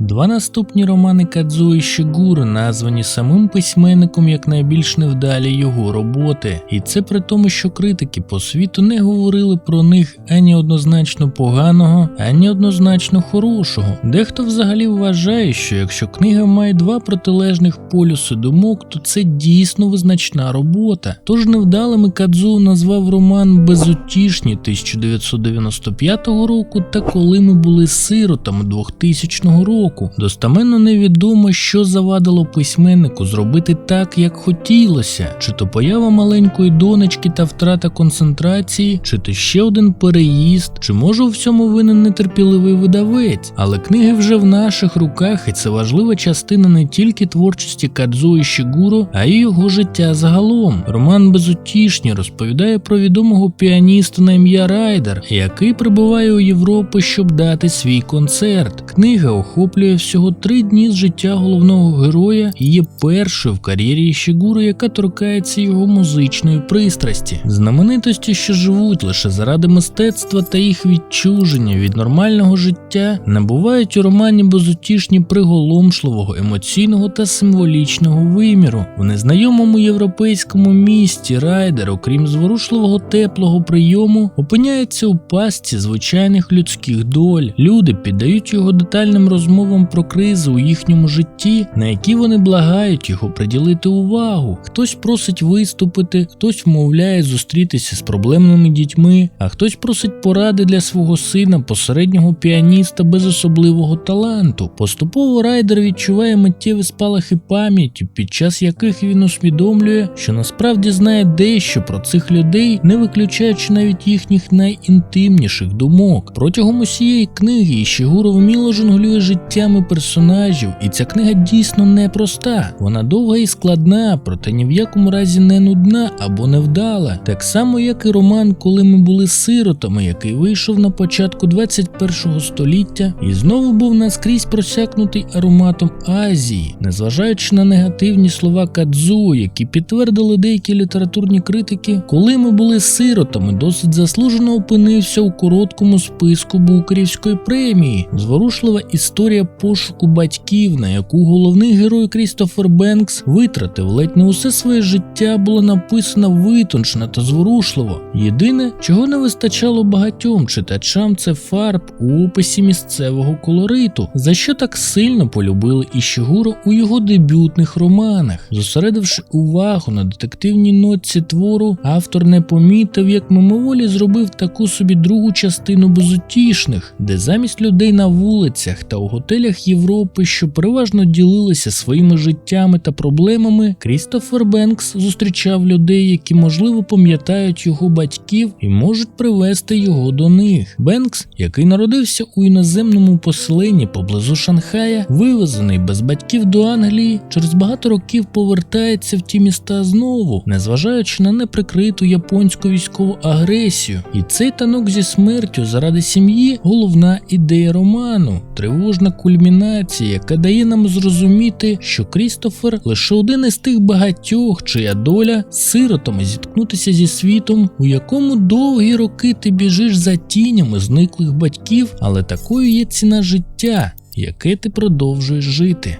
Два наступні романи Кадзуї Шигури названі самим письменником як найбільш невдалі його роботи, і це при тому, що критики по світу не говорили про них ані однозначно поганого, ані однозначно хорошого. Дехто взагалі вважає, що якщо книга має два протилежних полюси думок, то це дійсно визначна робота. Тож невдалими Кадзу назвав роман Безутішні 1995 року та коли ми були сиротами 2000 року. Достаменно невідомо, що завадило письменнику зробити так, як хотілося, чи то поява маленької донечки та втрата концентрації, чи то ще один переїзд, чи може у всьому винен нетерпіливий видавець. Але книги вже в наших руках, і це важлива частина не тільки творчості Кадзуї Шігуро, а й його життя загалом. Роман Безутішні розповідає про відомого піаніста на ім'я Райдер, який прибуває у Європу, щоб дати свій концерт. Книга охоплює всього три дні з життя головного героя і є першою в кар'єрі Ішігури, яка торкається його музичної пристрасті. Знаменитості, що живуть лише заради мистецтва та їх відчуження від нормального життя, набувають у романі безутішні приголомшливого, емоційного та символічного виміру. В незнайомому європейському місті Райдер, окрім зворушливого теплого прийому, опиняється у пастці звичайних людських доль. Люди піддають його детальним розмовам про кризи у їхньому житті, на які вони благають його приділити увагу. Хтось просить виступити, хтось вмовляє зустрітися з проблемними дітьми, а хтось просить поради для свого сина, посереднього піаніста без особливого таланту. Поступово райдер відчуває миттєві спалахи пам'яті, під час яких він усвідомлює, що насправді знає дещо про цих людей, не виключаючи навіть їхніх найінтимніших думок. Протягом усієї книги Ішігуро вміло жонглює життями персонажів, і ця книга дійсно непроста. Вона довга і складна, проте ні в якому разі не нудна або невдала. Так само, як і роман, коли ми були сиротами, який вийшов на початку 21 століття і знову був наскрізь просякнутий ароматом Азії, незважаючи на негативні слова Кадзу, які підтвердили деякі літературні критики, коли ми були сиротами, досить заслужено опинився у короткому списку Букерівської премії. Зворушлива історія пошуку батьків, на яку головний герой Крістофер Бенкс витратив ледь не усе своє життя, була написана витончено та зворушливо. Єдине, чого не вистачало багатьом читачам, це фарб у описі місцевого колориту, за що так сильно полюбили Ішігуро у його дебютних романах. Зосередивши увагу на детективній нотці твору, автор не помітив, як мимоволі зробив таку собі другу частину безутішних, де замість людей на вулицях та у готелях Європи, що переважно ділилися своїми життями та проблемами, Крістофер Бенкс зустрічав людей, які можливо пам'ятають його батьків і можуть привести його до них. Бенкс, який народився у іноземному поселенні поблизу Шанхая, вивезений без батьків до Англії, через багато років повертається в ті міста знову, незважаючи на неприкриту японську військову агресію. І цей танок зі смертю заради сім'ї головна ідея роману, тривожна кульмінація, яка дає нам зрозуміти, що Крістофер лише один із тих багатьох, чия доля сиротами зіткнутися зі світом, у якому довгі роки ти біжиш за тінями зниклих батьків, але такою є ціна життя, яке ти продовжуєш жити.